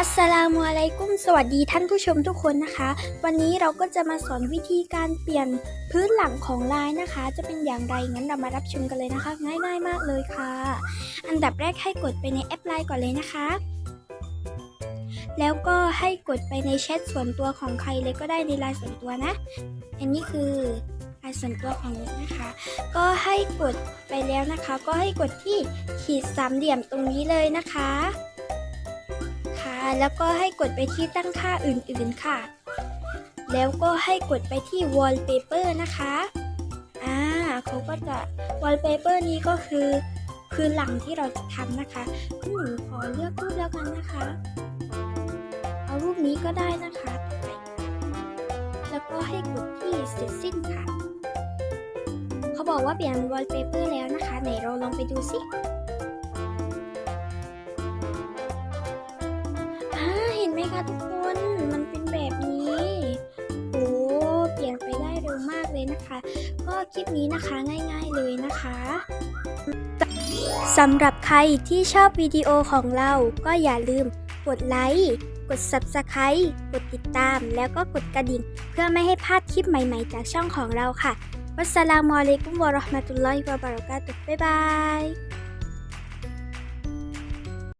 อัสสลามุอะลัยกุมสวัสดีท่านผู้ชมทุกคนนะคะ วันนี้เราก็จะมาสอนวิธีการเปลี่ยนพื้นหลังของไลน์นะคะ จะเป็นอย่างไรงั้นเรามารับชมกันเลยนะคะ ง่ายๆมากเลยค่ะ อันดับแรกให้กดไปในแอปไลน์ก่อนเลยนะคะ แล้วก็ให้กดไปในแชทส่วนตัวของใครเลยก็ได้ในไลน์ส่วนตัวนะ อันนี้คือไลน์ส่วนตัวของนุชนะคะ ก็ให้กดไปแล้วนะคะ ก็ให้กดที่ขีดสามเหลี่ยมตรงนี้เลยนะคะ แล้วก็ให้กดไปที่ตั้งค่าอื่นๆค่ะ แล้วก็ให้กดไปที่ wallpaper นะคะ อ่าเขาก็จะ wallpaper นี้ก็คือ คือหลังที่เราจะทำนะคะคุณหนูขอเลือกรูปแล้วกันนะคะ เอารูปนี้ก็ได้นะคะไปค่ะแล้วก็ให้กดที่เสร็จสิ้นค่ะ เขาบอกว่าเปลี่ยน wallpaper แล้วนะคะ ไหนเราลองไปดูสิ มคะทุกคน มันเป็นแบบนี้โอ้เปลี่ยนไปได้เร็วมากเลยนะคะ ก็คลิปนี้นะคะง่าย ๆเลยนะคะสำหรับใครที่ชอบวิดีโอของเราก็อย่าลืมกดไลค์ กด Subscribe กดติดตาม แล้วก็กดกระดิ่ง เพื่อไม่ให้พลาดคลิปใหม่ๆ จากช่องของเราค่ะ วัสสลามุอะลัยกุมวะเราะห์มะตุลลอฮิวะบะเราะกาตุฮ์บ๊ายบาย